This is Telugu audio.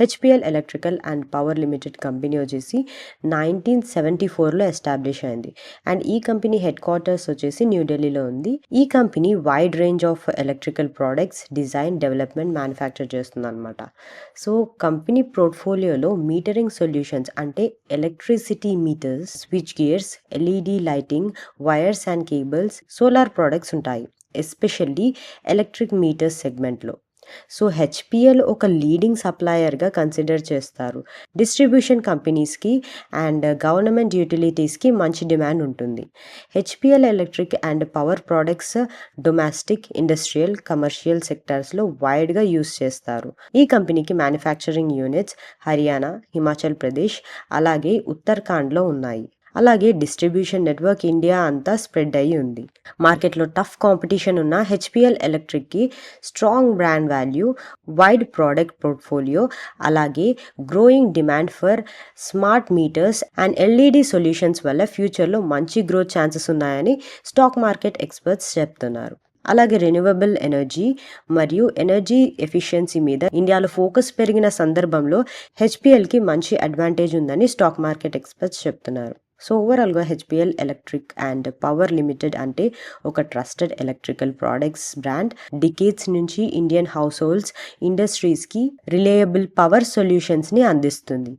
HPL electrical and power limited company వచ్చేసి నైన్టీన్ సెవెంటీ ఫోర్లో ఎస్టాబ్లిష్ అయింది. అండ్ ఈ కంపెనీ హెడ్ క్వార్టర్స్ వచ్చేసి న్యూఢిల్లీలో ఉంది. ఈ company wide range of electrical products design development manufacture చేస్తుంది అనమాట సో కంపెనీ పోర్ట్ఫోలియోలో మీటరింగ్ సొల్యూషన్స్ అంటే electricity meters switch gears LED lighting wires and cables solar products ఉంటాయి. ఎస్పెషల్లీ ఎలక్ట్రిక్ మీటర్స్ సెగ్మెంట్లో. సో హెచ్పిఎల్ ఒక లీడింగ్ సప్లయర్గా కన్సిడర్ చేస్తారు. డిస్ట్రిబ్యూషన్ కంపెనీస్కి అండ్ గవర్నమెంట్ యూటిలిటీస్కి మంచి డిమాండ్ ఉంటుంది. HPL electric and power products domestic industrial commercial సెక్టార్స్లో వైడ్గా యూస్ చేస్తారు. ఈ కంపెనీకి మ్యానుఫ్యాక్చరింగ్ యూనిట్స్ హర్యానా హిమాచల్ ప్రదేశ్ అలాగే ఉత్తరాఖండ్లో ఉన్నాయి. అలాగే డిస్ట్రిబ్యూషన్ నెట్వర్క్ ఇండియా అంతా స్ప్రెడ్ అయ్యి ఉంది. మార్కెట్లో టఫ్ కాంపిటీషన్ ఉన్న HPL ఎలక్ట్రిక్కి strong brand value wide product portfolio అలాగే growing demand for smart meters and LED solutions వల్ల ఫ్యూచర్లో మంచి గ్రోత్ ఛాన్సెస్ ఉన్నాయని స్టాక్ మార్కెట్ ఎక్స్పర్ట్స్ చెప్తున్నారు. అలాగే రెన్యూవబుల్ ఎనర్జీ మరియు ఎనర్జీ ఎఫిషియన్సీ మీద ఇండియాలో ఫోకస్ పెరిగిన సందర్భంలో హెచ్పిఎల్కి మంచి అడ్వాంటేజ్ ఉందని స్టాక్ మార్కెట్ ఎక్స్పర్ట్స్ చెప్తున్నారు. సో ఓవరాల్గా HPL electric and power limited అంటే ఒక trusted electrical products brand decades నుంచి ఇండియన్ హౌస్ హోల్డ్స్ ఇండస్ట్రీస్కి రిలయబుల్ పవర్ సొల్యూషన్స్ని అందిస్తుంది.